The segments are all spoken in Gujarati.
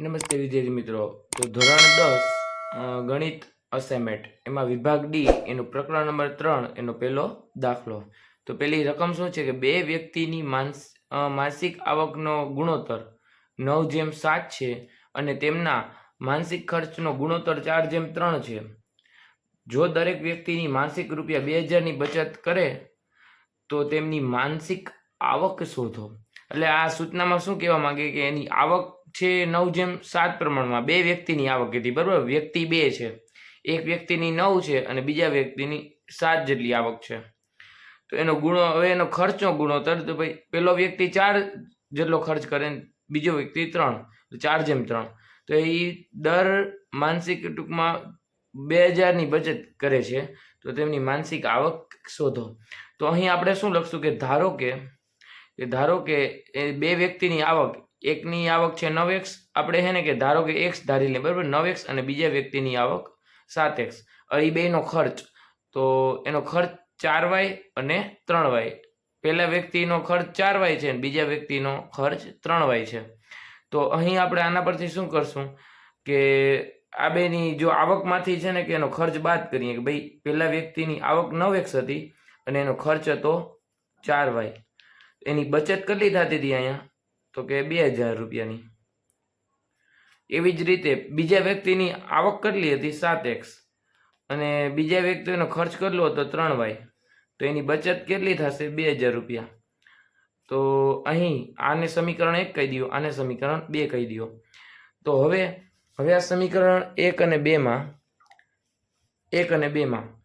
નમસ્તે વિદ્યાર્થી મિત્રો. તો ધોરણ દસ ગણિત અસાઇનમેન્ટ એમાં વિભાગ ડી એનો પ્રકરણ નંબર ત્રણ એનો પહેલો દાખલો. તો પેલી રકમ શું છે કે બે વ્યક્તિની માનસ માસિક આવકનો ગુણોત્તર નવ જેમ સાત છે અને તેમના માનસિક ખર્ચનો ગુણોત્તર ચાર જેમ ત્રણ છે. જો દરેક વ્યક્તિની માનસિક રૂપિયા બે હજારની બચત કરે, તો તેમની માનસિક આવક શોધો. એટલે આ સૂચનામાં શું કહેવા માંગે કે એની આવક છે નવ જેમ સાત પ્રમાણમાં. બે વ્યક્તિની આવક કીધી, બરાબર? વ્યક્તિ બે છે. એક વ્યક્તિની નવ છે અને બીજા વ્યક્તિની સાત જેટલી આવક છે. તો એનો ગુણો, હવે એનો ખર્ચનો ગુણોત્તર, તો ભાઈ, પેલો વ્યક્તિ ચાર જેટલો ખર્ચ કરે બીજો વ્યક્તિ ત્રણ ચાર જેમ ત્રણ. તો એ દર માનસિક ટૂંકમાં બે હજારની બચત કરે છે, તો તેમની માનસિક આવક શોધો. તો અહીં આપણે શું લખશું કે ધારો કે ધારો કે એ બે વ્યક્તિની આવક એકની આવક છે નવ એક્સ. આપણે છે ને કે ધારો કે એક્સ ધારી લે, બરાબર? નવ એક્સ અને બીજા વ્યક્તિની આવક સાત એક્સ. એ બેનો ખર્ચ. તો એનો ખર્ચ ચાર વાય અને ત્રણ વાય. પહેલા વ્યક્તિનો ખર્ચ ચાર વાય છે અને બીજા વ્યક્તિનો ખર્ચ ત્રણ વાય છે. તો અહીં આપણે આના પરથી શું કરશું કે આ બેની જો આવકમાંથી છે ને કે એનો ખર્ચ બાદ કરીએ કે ભાઈ પહેલા વ્યક્તિની આવક નવ એક્સ હતી અને એનો ખર્ચ હતો ચાર વાય. એની બચત કેટલી થતી હતી અહીંયા? તો કે બે હજાર રૂપિયાની. એવી જ રીતે બીજા વ્યક્તિની આવક કેટલી હતી? સાત એક્સ. અને બીજા વ્યક્તિનો ખર્ચ કેટલો હતો? ત્રણ વાય. તો એની બચત કેટલી થશે? બે હજાર રૂપિયા. તો અહીં આને સમીકરણ એક કહી દો, આને સમીકરણ બે કહી દો. તો હવે હવે આ સમીકરણ એક અને બેમાં, એક અને બેમાં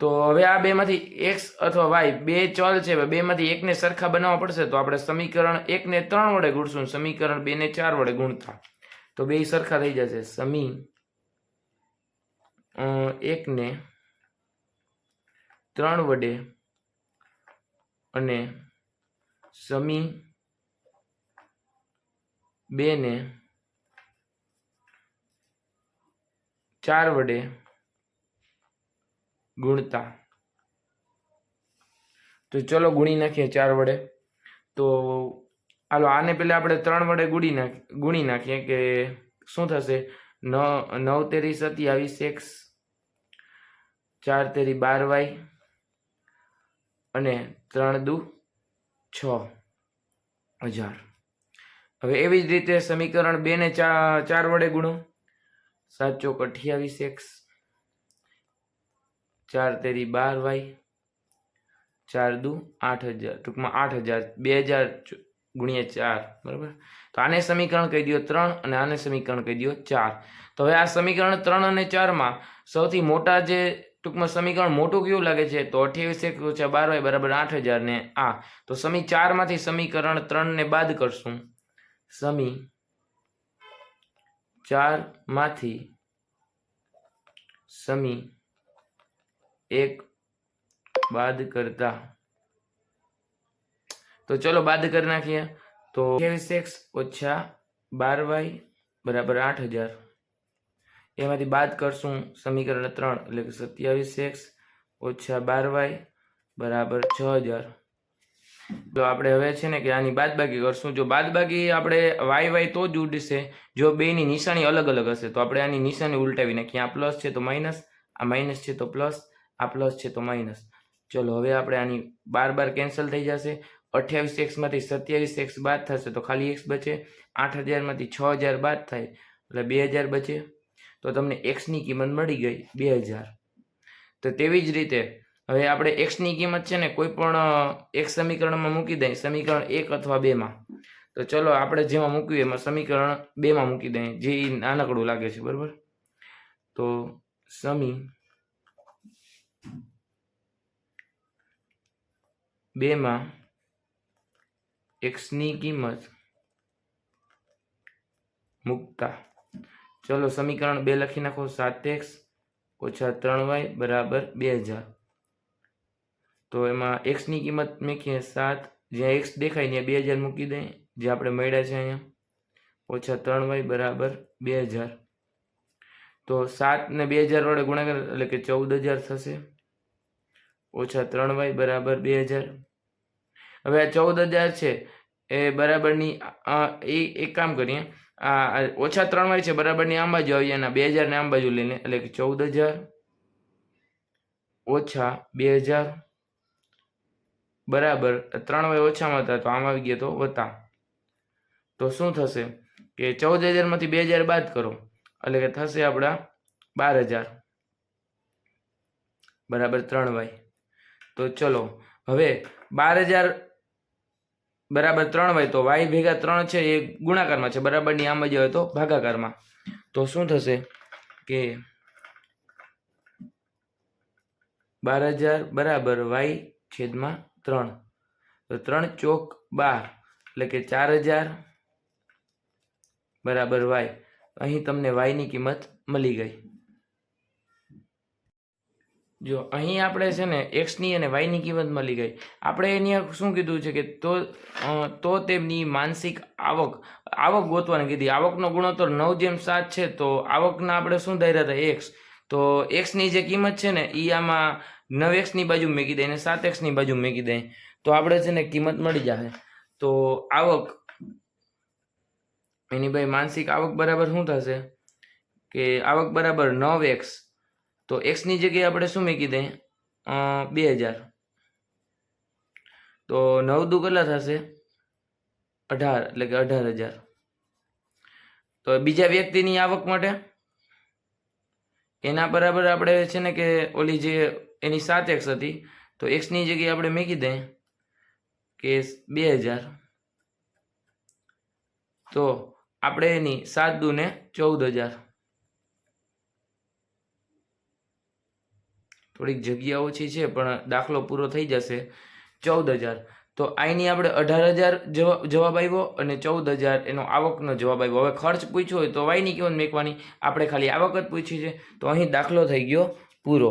તો હવે આ બેમાંથી એક્સ અથવા વાય બે ચલ છે. બેમાંથી એકને સરખા બનાવવા પડશે તો આપણે સમીકરણ એકને ત્રણ વડે ગુણશું. સમીકરણ બેને ચાર વડે ગુણતા. તો બે સરખા થઈ જશે. સમી એકને ત્રણ વડે અને સમી બેને ચાર વડે ગુણતા. તો ચલો ગુણી નાખીએ ચાર વડે. તો હાલો, આને પહેલાં આપણે ત્રણ વડે ગુણી નાખ, ગુણી નાખીએ કે શું થશે? ન, નવ તેરી સત્યાવીસ, એક્સ ચાર તેરી બાર વાય અને ત્રણ દુ છ હજાર. હવે એવી જ રીતે સમીકરણ બે ને ચા, ચાર વડે ગુણો. સાત ચોક અઠ્યાવીસ, એક્સ ચાર તેરી બાર વાય, ચાર દુ આઠ હજાર, ટૂંકમાં આઠ હજાર, બે હજાર ગુણ્યા ચાર, બરાબર? તો આને સમીકરણ કહી દો ત્રણ અને આને સમીકરણ કહી દો ચાર. તો હવે આ સમીકરણ ત્રણ અને ચારમાં સૌથી મોટા જે ટૂંકમાં સમીકરણ મોટું કેવું લાગે છે? તો અઠ્યાવીસ એક ઓછા બાર વાય બરાબર આઠ હજાર ને આ. તો સમી ચારમાંથી સમીકરણ ત્રણને બાદ કરશું. સમી ચારમાંથી સમી એક બાદ કરતા. તો ચલો બાદ કરી નાખીએ. તો અઠ્યાવીસ એક્સ ઓછા બાર વાય બરાબર આઠ હજાર. એમાંથી બાદ કરશું સમીકરણ ત્રણ એટલે કે સત્યાવીસ એક્સ ઓછા બાર વાય બરાબર છ હજાર. તો આપણે હવે છે ને કે આની બાદબાકી કરશું. જો બાદબાકી આપણે વાય વાય તો જ ઉડશે. જો બેની નિશાની અલગ અલગ હશે તો આપણે આની નિશાની ઉલટાવી નાખીએ. આ પ્લસ છે તો માઇનસ, આ માઇનસ છે તો પ્લસ. આ પ્લસ છે તો માઇનસ ચલો, હવે આપણે આની બાર બાર કેન્સલ થઈ જશે. અઠ્યાવીસ એક્સમાંથી સત્યાવીસ એક્સ બાદ થશે તો ખાલી એક્સ બચે. આઠ હજારમાંથી છ હજાર બાદ થાય, એટલે બે હજાર બચે. તો તમને એક્સની કિંમત મળી ગઈ બે હજાર. તો તેવી જ રીતે, હવે આપણે એક્સની કિંમત છે ને કોઈ પણ એક સમીકરણમાં મૂકી દઈએ. સમીકરણ એક અથવા બેમાં તો ચલો, આપણે જેમાં મૂકીએ એમાં સમીકરણ બેમાં મૂકી દઈએ. જે નાનકડું લાગે છે, બરાબર? તો સમી બેમાં એક્સની કિંમત મૂકતા. ચલો સમીકરણ બે લખી નાખો. સાત એક્સ ઓછા ત્રણ વાય બરાબર બે હજાર. તો એમાં એક્સની કિંમત મૂકીએ સાત. જ્યાં એક્સ દેખાય ત્યાં બે હજાર મૂકી દઈએ જે આપણે મળ્યા છે અહીંયા. ઓછા ત્રણ વાય બરાબર બે હજાર. તો સાત ને બે હજાર વડે ગુણાકાર એટલે કે ચૌદ હજાર થશે. ઓછા ત્રણ વાય બરાબર બે હજાર. હવે આ ચૌદ હજાર છે, એ બરાબરની એ, એક કામ કરીએ. આ ઓછા ત્રણ વાય છે, બરાબરની આમ બાજુ આવી એના બે હજારને આમ બાજુ લઈને એટલે કે ચૌદ હજાર. ઓછા બે હજાર. બરાબર, ત્રણ વાય ઓછામાં હતા તો આમ આવી ગયા તો વત્તા. તો શું થશે કે ચૌદ હજારમાંથી બે હજાર બાદ કરો. એટલે કે થશે આપણા બાર હજાર. બરાબર ત્રણ વાય. તો ચલો, હવે બાર હજાર બરાબર ત્રણ વાય, તો વાય ભેગા ત્રણ છે, એ ગુણાકારમાં છે. બરાબરની આમ જ હોય તો ભાગાકારમાં. તો શું થશે કે બાર હજાર બરાબર વાય છેદમાં ત્રણ. તો ત્રણ ચોક બાર, એટલે કે ચાર હજાર બરાબર વાય. અહીં તમને વાયની કિંમત મળી ગઈ. જો, અહીં આપણે છે ને એક્સની અને વાયની કિંમત મળી ગઈ. આપણે એની શું કીધું છે કે તો તો તેમની માનસિક આવક આવક ગોતવાની કીધી. આવકનો ગુણોત્તર નવ જેમ સાત છે, તો આવકના આપણે શું ધાર્યા હતા? એક્સ તો એક્સની જે કિંમત છે ને એ આમાં નવ એક્સની બાજુ મૂકી દે અને સાત એક્સની બાજુ મૂકી દે. તો આપણે છે ને કિંમત મળી જશે તો આવક એની ભાઈ માનસિક આવક બરાબર શું થશે? કે આવક બરાબર નવ એક્સ તો એક્સની જગ્યાએ આપણે શું મૂકી દઈએ બે હજાર. તો નવ દુ કેટલા થશે? અઢાર, એટલે કે અઢાર હજાર. તો બીજા વ્યક્તિની આવક માટે? એના બરાબર આપણે છે ને કે ઓલી જે એની સાત એક્સ હતી, તો એક્સની જગ્યાએ આપણે મૂકી દઈએ કે બે હજાર. તો આપણે એની સાત દુને ચૌદ હજાર. થોડીક જગ્યા ઓછી છે, પણ દાખલો પૂરો થઈ જશે. ચૌદ હજાર. તો આઈની આપણે અઢાર હજાર જવાબ આવ્યો અને ચૌદ હજાર એનો આવકનો જવાબ આવ્યો હવે ખર્ચ પૂછ્યો હોય તો વાયની કિંમત મેકવાની? આપણે ખાલી આવક જ પૂછી છે. તો અહીં દાખલો થઈ ગયો પૂરો.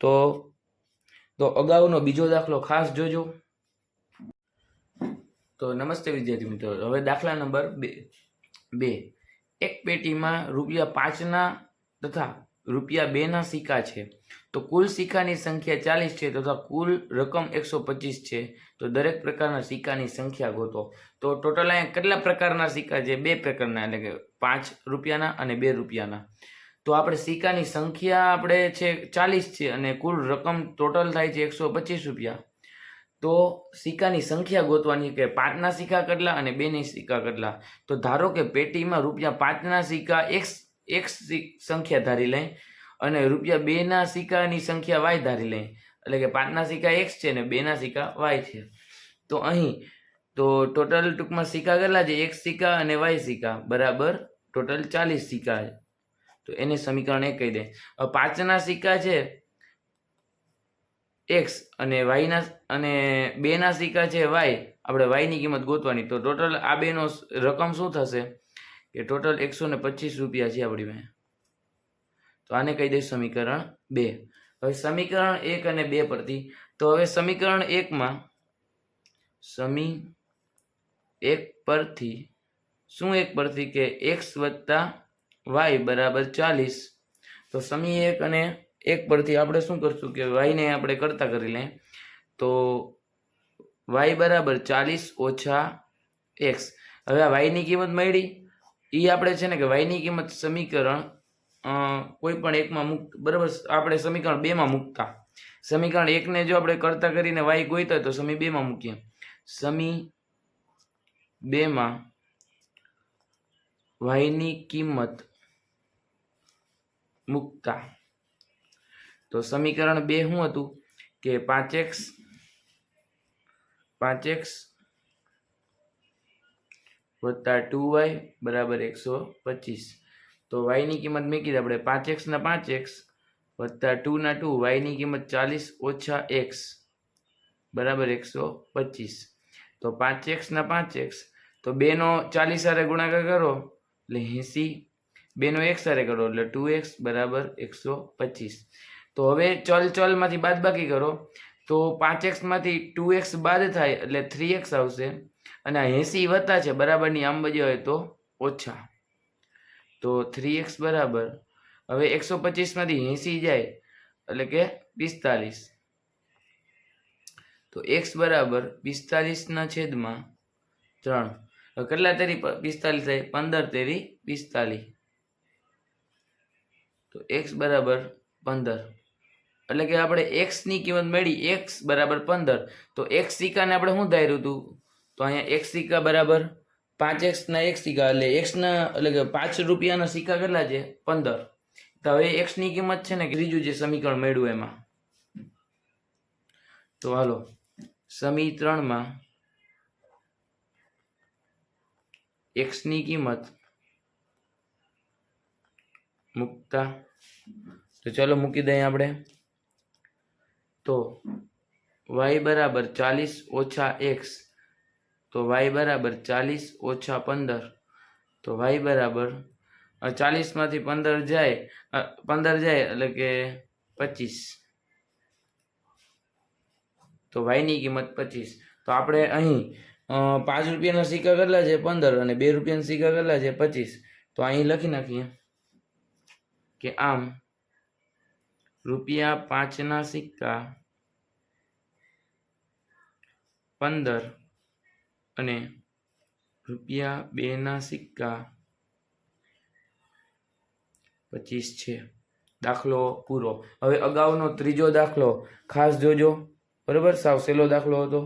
તો તો અગાઉનો બીજો દાખલો ખાસ જોજો. તો નમસ્તે વિદ્યાર્થી મિત્રો. હવે દાખલા નંબર બે. બે. એક પેટીમાં રૂપિયા પાંચના તથા રૂપિયા બેના સિક્કા છે. તો કુલ સિક્કાની સંખ્યા ચાલીસ છે તથા કુલ રકમ એકસો પચીસ છે. તો દરેક પ્રકારના સિક્કાની સંખ્યા ગોતો. તો ટોટલ અહીંયા કેટલા પ્રકારના સિક્કા છે? બે પ્રકારના, એટલે કે પાંચ રૂપિયાના અને બે રૂપિયાના. તો આપણે સિક્કાની સંખ્યા આપણે છે ચાલીસ છે અને કુલ રકમ ટોટલ થાય છે એકસો પચીસ રૂપિયા. તો સિક્કાની સંખ્યા ગોતવાની કે પાંચના સિક્કા કેટલા અને બેની સિક્કા કેટલા? તો ધારો કે પેટીમાં રૂપિયા પાંચના સિક્કા એક એક સંખ્યા ધારી લઈ અને રૂપિયા બેના સિક્કાની સંખ્યા વાય ધારી લઈ. એટલે કે પાંચના સિક્કા એક્સ છે ને બેના સિક્કા વાય છે. તો અહીં, તો ટોટલ ટૂંકમાં સિક્કા કેટલા છે? એક સિક્કા અને વાય સિક્કા. બરાબર? ટોટલ ચાલીસ સિક્કા તો એને સમીકરણ એ કહી દે. પાંચના સિક્કા છે એક્સ અને વાયના અને બેના સિક્કા છે વાય આપણે વાયની કિંમત ગોતવાની. તો ટોટલ આ બેનો રકમ શું થશે? કે ટોટલ એકસો ને પચીસ રૂપિયા છે આપણી પાસે. તો આને કહી દઈશ સમીકરણ બે. હવે સમીકરણ એક અને બે પરથી. તો હવે સમીકરણ એકમાં સમી એક પરથી શું એક પરથી? કે એક્સ વત્તા વાય બરાબર ચાલીસ. તો સમી એક અને એક પરથી આપણે શું કરશું કે વાયને આપણે કરતા કરી લઈએ તો વાય બરાબર ચાલીસ ઓછા એક્સ. હવે આ વાયની કિંમત મળી. એ આપણે છે ને કે વાયની કિંમત સમીકરણ કોઈ પણ એકમાં મુક્ત બરાબર, આપણે સમીકરણ બેમાં મૂકતા. સમીકરણ એકને જો આપણે કરતા કરીને વાય ગોઈતા તો સમી બેમાં મૂકીએ. સમી બેમાં વાયની કિંમત મૂકતા. તો સમીકરણ બે શું હતું? કે પાંચ એક્સ પાંચ એક્સ વત્તા ટુ વાય બરાબર એકસો પચીસ. તો વાયની કિંમત મૂકી આપણે. પાંચ એક્સના પાંચ એક્સ વત્તા ટુના ટુ. વાયની કિંમત ચાલીસ ઓછા એક્સ બરાબર એકસો પચીસ. તો પાંચ એક્સના પાંચ એક્સ. તો બેનો ચાલીસ હારે ગુણાકાર કરો. એટલે એંસી. બેનો એક સારે કરો. એટલે ટુ એક્સ બરાબર એકસો પચીસ. તો હવે ચલ ચલમાંથી બાદ બાકી કરો. તો પાંચ એક્સમાંથી ટુ એક્સ બાદ થાય એટલે થ્રી એક્સ આવશે. અને આ એંસી વત્તા છે, બરાબરની આમ બજે હોય તો ઓછા. તો થ્રી એક્સ બરાબર. હવે એકસો પચીસમાંથી એંસી જાય, એટલે કે પિસ્તાલીસ. તો એક્સ બરાબર પિસ્તાલીસના છેદમાં ત્રણ. કેટલા તેરી પિસ્તાલીસ થાય? પંદર તેરી પિસ્તાલીસ. તો એક્સ બરાબર પંદર. એટલે કે આપણે એક્સની કિંમત મેળવી એક્સ બરાબર પંદર, તો એક્સ સિક્કાને આપણે શું ધાર્યું હતું? તો અહીંયા એક્સ સિક્કા બરાબર પાંચ એક્સના એક સિક્કા, એટલે એક્સના એટલે કે પાંચ રૂપિયાના સિક્કા કેટલા છે? પંદર. તો હવે એક્સની કિંમત છે ને ત્રીજું જે સમીકરણ મેળવ્યું એમાં. તો હાલો, સમીકરણમાં એક્સની કિંમત મૂકતા, તો ચાલો મૂકી દઈએ આપણે. તો વાય બરાબર ચાલીસ ઓછા એક્સ તો વાય બરાબર ચાલીસ ઓછા પંદર, તો વાય બરાબર ચાલીસમાંથી પંદર જાય પંદર જાય એટલે કે પચીસ. તો વાયની કિંમત પચીસ. તો આપણે અહીં પાંચ રૂપિયાના સિક્કા કેટલા છે? પંદર અને બે રૂપિયાના સિક્કા કેટલા છે? પચીસ. તો અહીં લખી નાખીએ કે આમ, રૂપિયા પાંચના સિક્કા પંદર અને રૂપિયા બેના સિક્કા પચીસ છે. દાખલો પૂરો. હવે અગાઉનો ત્રીજો દાખલો ખાસ જોજો. બરાબર? સાવ સહેલો દાખલો હતો.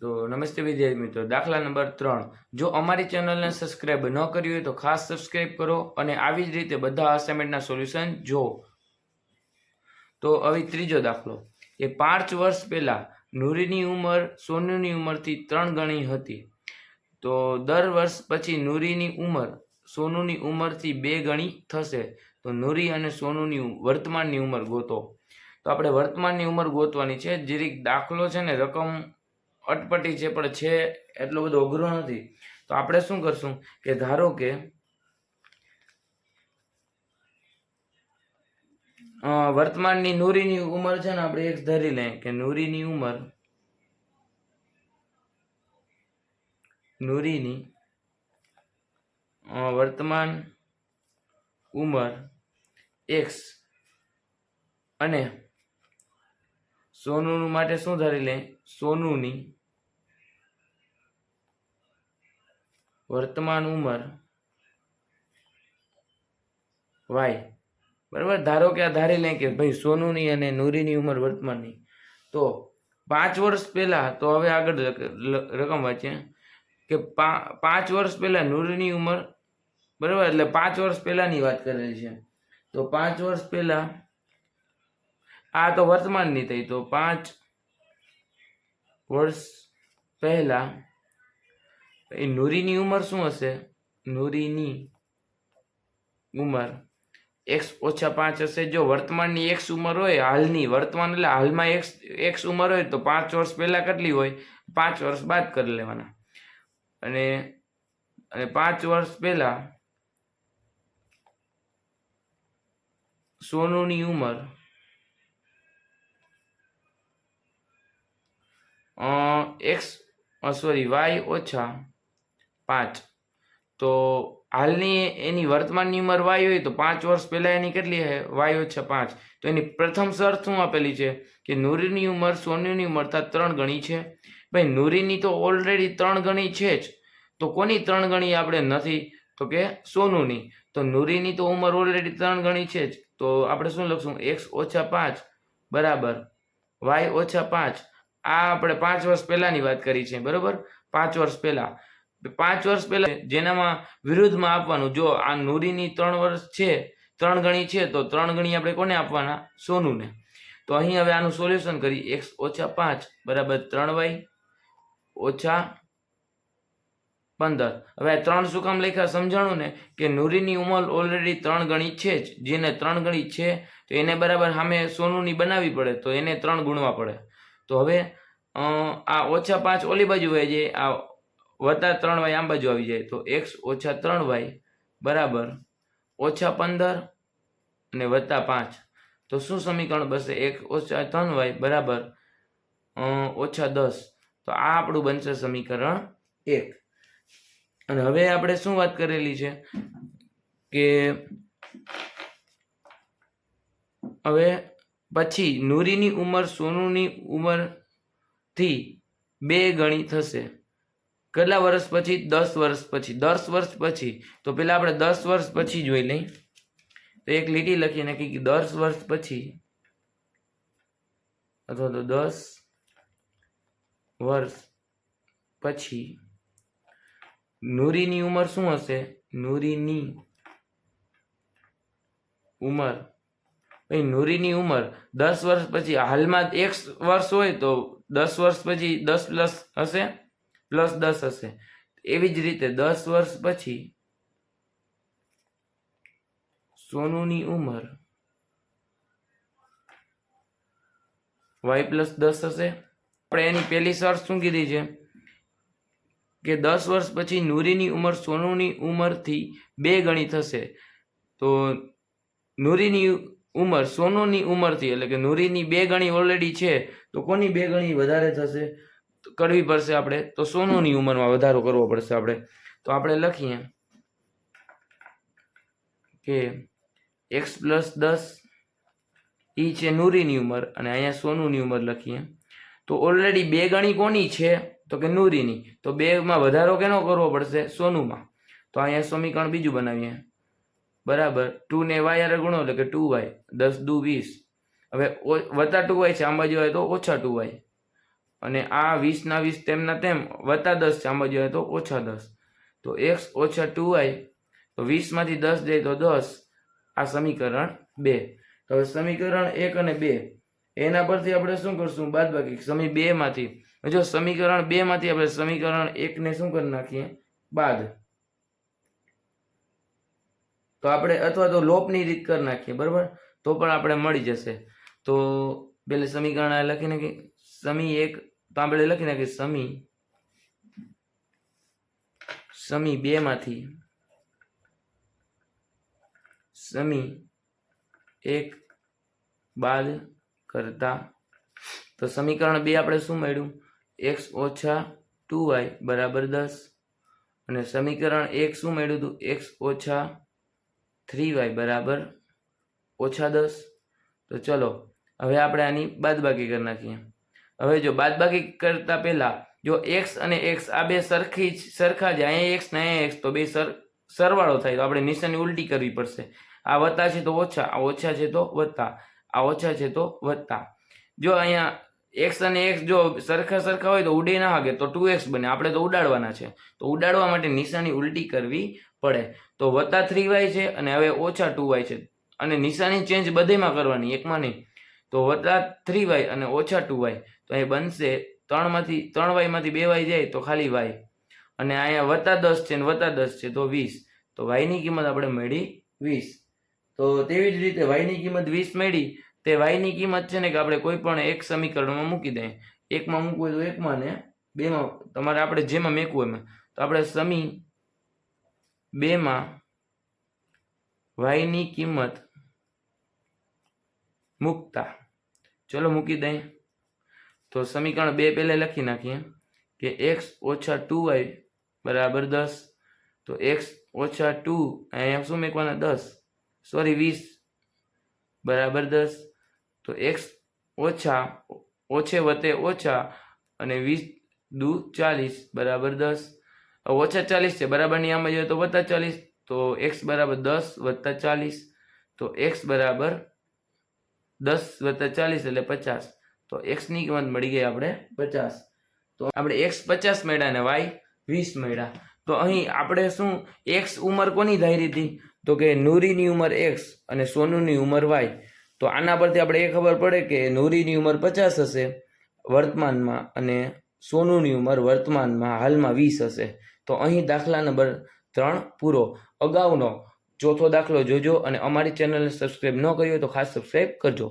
તો નમસ્તે વિદ્યાર્થી મિત્રો. દાખલા નંબર ત્રણ. જો અમારી ચેનલને સબસ્ક્રાઇબ ન કરી હોય તો ખાસ સબસ્ક્રાઇબ કરો અને આવી જ રીતે બધા અસાઇનમેન્ટના સોલ્યુશન જો. તો હવે ત્રીજો દાખલો. કે પાંચ વર્ષ પહેલાં નૂરીની ઉંમર સોનુની ઉંમરથી ત્રણ ગણી હતી. તો દર વર્ષ પછી નૂરીની ઉંમર સોનુની ઉંમરથી બે ગણી થશે. તો નૂરી અને સોનુની વર્તમાનની ઉંમર ગોતો. તો આપણે વર્તમાનની ઉંમર ગોતવાની છે. જીરીક દાખલો છે ને, રકમ અટપટી છે, પણ છે એટલો બધો અઘરો નથી. તો આપણે શું કરશું કે ધારો કે વર્તમાનની નૂરીની ઉંમર છે ને આપણે એક ધરી લઈએ કે નૂરીની ઉંમર નૂરીની વર્તમાન ઉંમર એક્સ અને સોનુનું માટે શું ધરી લે સોનુની વર્તમાન ઉંમર વાય. બરાબર? ધારો કે આ ધારી લઈએ કે ભાઈ સોનુની અને નૂરીની ઉંમર વર્તમાનની. તો પાંચ વર્ષ પહેલાં, તો હવે આગળ રકમ વાંચીએ. કે પાંચ વર્ષ પહેલાં નૂરીની ઉંમર, બરાબર? એટલે પાંચ વર્ષ પહેલાંની વાત કરેલી છે. તો પાંચ વર્ષ પહેલાં, આ તો વર્તમાનની થઈ. તો પાંચ વર્ષ પહેલાં, એ નૂરીની ઉંમર શું હશે? નૂરીની ઉંમર એક્સ ઓછા પાંચ હશે. જો વર્તમાનની એક્સ ઉંમર હોય, હાલની વર્તમાન એટલે હાલમાં એક્સ એક્સ ઉંમર હોય તો પાંચ વર્ષ પહેલાં કેટલી હોય? પાંચ વર્ષ બાદ કરી લેવાના. અને અને પાંચ વર્ષ પહેલાં સોનુની ઉંમર એક્સ સોરી વાય ઓછા પાંચ. તો હાલની એની વર્તમાનની ઉંમર વાય હોય તો પાંચ વર્ષ પહેલાં એની કેટલી છે વાય ઓછા પાંચ. તો એની પ્રથમ શરત શું આપેલી છે? કે નૂરીની ઉંમર સોનુની ઉંમર થા ત્રણ ગણી છે. ભાઈ, નૂરીની તો ઓલરેડી ત્રણ ગણી છે જ. તો કોની ત્રણ ગણી આપણે નથી? તો કે સોનુની. તો નૂરીની તો ઉંમર ઓલરેડી ત્રણ ગણી છે જ. તો આપણે શું લખશું? એક્સ ઓછા પાંચ. બરાબર. વાય ઓછા પાંચ. આ આપણે પાંચ વર્ષ પહેલાંની વાત કરી છે. બરાબર? પાંચ વર્ષ પહેલા. પાંચ વર્ષ પહેલા જેનામાં વિરુદ્ધમાં આપવાનું, જો આ નૂરીની ત્રણ વર્ષ છે, ત્રણ ગણી છે, તો ત્રણ ગણી આપણે કોને આપવાના? સોનુને. તો અહીં હવે આનું સોલ્યુશન કરી એક્સ ઓછા પાંચ બરાબર ત્રણ વાય ઓછા પંદર. હવે ત્રણ શું કામ લખ્યા? સમજાણું ને? કે નૂરીની ઉંમર ઓલરેડી ત્રણ ગણી છે જ. જેને ત્રણ ગણી છે, તો એને બરાબર સામે સોનુની બનાવવી પડે, તો એને ત્રણ ગુણવા પડે. તો હવે આ ઓછા પાંચ ઓલી બાજુ વહી જાય આ વત્તા ત્રણ વાય આમ બાજુ આવી જાય. તો એક્સ ઓછા ત્રણ વાય બરાબર ઓછા પંદર અને વત્તા પાંચ. તો શું સમીકરણ બનશે? એક ઓછા ત્રણ વાય બરાબર ઓછા દસ. તો આ આપણું બનશે સમીકરણ એક. અને હવે આપણે શું વાત કરેલી છે? કે હવે પછી નૂરીની ઉંમર સોનુની ઉંમરથી બે ગણી થશે. કેટલા વર્ષ પછી? દસ વર્ષ પછી. દસ વર્ષ પછી. તો પેલા આપણે દસ વર્ષ પછી જોઈ લઈ તો એક લીટી લખી નાખી કે દસ વર્ષ પછી અથવા તો દસ વર્ષ પછી નૂરીની ઉંમર શું હશે? નૂરીની ઉંમર. ભાઈ, નૂરીની ઉંમર દસ વર્ષ પછી. હાલમાં એક વર્ષ હોય તો દસ વર્ષ પછી દસ પ્લસ હશે? પ્લસ દસ હશે. એવી જ રીતે દસ વર્ષ પછી સોનુની ઉંમર વાય પ્લસ દસ હશે. આપણે એની પહેલી શરત શું કીધી છે? કે દસ વર્ષ પછી નૂરીની ઉંમર સોનુની ઉંમરથી બે ગણી થશે. તો નૂરીની ઉંમર સોનુની ઉંમરથી, એટલે કે નૂરીની બે ગણી ઓલરેડી છે, તો કોની બે ગણી વધારે થશે? કરવી પડશે આપણે, તો સોનુની ઉંમરમાં વધારો કરવો પડશે આપણે. તો આપણે લખીએ કે એક્સ પ્લસ દસ ઈ છે નૂરીની ઉંમર અને અહીંયા સોનુની ઉંમર લખીએ. તો ઓલરેડી બે ગણી કોની છે? તો કે નૂરીની. તો બેમાં વધારો કેનો કરવો પડશે? સોનુમાં. તો અહીંયા સમીકરણ બીજું બનાવીએ. બરાબર. ટુ ને વાય હારે ગુણો એટલે કે ટુ વાય દસ દુ વીસ. હવે વત્તા ટુ વાય છે આંબાજી હોય તો ઓછા ટુ વાય અને આ વીસના વીસ તેમના તેમ વત્તા દસ આંબા હોય તો ઓછા દસ. તો એક્સ ઓછા ટુ વાય તો વીસમાંથી દસ જાય તો દસ. આ સમીકરણ બે. તો હવે સમીકરણ એક અને બે. એના પરથી આપણે શું કરશું? બાદ બાકી સમી બેમાંથી. જો સમીકરણ બેમાંથી આપણે સમીકરણ એકને શું કરી નાખીએ? બાદ. તો આપણે અથવા તો લોપની રીત કરી નાખીએ, બરાબર? તો પણ આપણે મળી જશે. તો પેલે સમીકરણ આ કે સમી એક તો આપણે લખી નાખીએ સમી સમી બે માંથી સમી એક બાદ કરતા, તો સમીકરણ બે આપણે શું મળ્યું? એક્સ ઓછા ટુ વાય બરાબર દસ. અને સમીકરણ એક શું મળ્યું હતું? એક્સ ઓછા થ્રી વાય બરાબર ઓછા દસ. તો ચલો, હવે આપણે આની બાદબાકી કરી નાખીએ. હવે જો બાદબાકી કરતા પહેલા જો એક્સ અને એક્સ આ બે સરખી સરખા જ અહીંયા એક્સ ને અહીંયા એક્સ તો બે સર સરવાળો થાય, તો આપણે નિશાની ઉલટી કરવી પડશે. આ વત્તા છે તો ઓછા, આ ઓછા છે તો વત્તા, આ ઓછા છે તો વત્તા. જો અહીંયા એક્સ અને એક્સ જો સરખા સરખા હોય તો ઉડે ના વાગે તો ટુ એક્સ બને. આપણે તો ઉડાડવાના છે. તો ઉડાડવા માટે નિશાની ઉલટી કરવી પડે. તો વત્તા થ્રી વાય છે અને હવે ઓછા ટુ વાય છે. અને નિશાની ચેન્જ બધેમાં કરવાની, એકમાં નહીં. તો વત્તા થ્રી વાય અને ઓછા ટુ વાય. તો અહીં બનશે ત્રણમાંથી, ત્રણ વાયમાંથી બે વાય જાય તો ખાલી વાય. અને અહીંયા વત્તા દસ છે ને વત્તા દસ છે તો વીસ. તો વાયની કિંમત આપણે મળી વીસ. તો તેવી જ રીતે વાયની કિંમત વીસ મળી તે વાયની કિંમત છે ને કે આપણે કોઈ પણ એક સમીકરણમાં મૂકી દઈએ. એકમાં મૂકવું તો એકમાં ને બેમાં, તમારે આપણે જેમાં મેકવું એમાં. તો આપણે સમી બેમાં વાયની કિંમત મૂકતા. ચલો મૂકી દઈએ તો સમીકરણ બે પહેલે લખી નાખીએ કે એક્સ ઓછા ટુ વાય બરાબર દસ. તો એક્સ ઓછા ટુ, અહીંયા શું મેકવાના? દસ. સોરી વીસ. બરાબર દસ. તો એક્સ ઓછા, ઓછે વતે ઓછા અને વીસ દુ ચાલીસ, બરાબર દસ. ઓછા ચાલીસ છે, બરાબરની આમાં જોઈએ તો વત્તા ચાલીસ. તો એક્સ બરાબર દસ વત્તા ચાલીસ. તો એક્સ બરાબર દસ વત્તા ચાલીસ એટલે પચાસ. તો એક્સની કિંમત મળી ગઈ આપણે પચાસ. તો આપણે એક્સ પચાસ મળ્યા ને વાય વીસ મળ્યા. તો અહીં આપણે શું એક્સ ઉંમર કોની ધારી હતી? તો કે નૂરીની ઉંમર એક્સ અને સોનુની ઉંમર વાય તો આના પરથી આપણે એ ખબર પડે કે નૂરીની ઉંમર પચાસ હશે વર્તમાનમાં અને સોનુની ઉંમર વર્તમાનમાં હાલમાં વીસ હશે. તો અહીં દાખલા નંબર ત્રણ પૂરો. અગાઉનો ચોથો દાખલો જોજો અને અમારી ચેનલને સબસ્ક્રાઈબ ન કરી હોય તો ખાસ સબસ્ક્રાઈબ કરજો.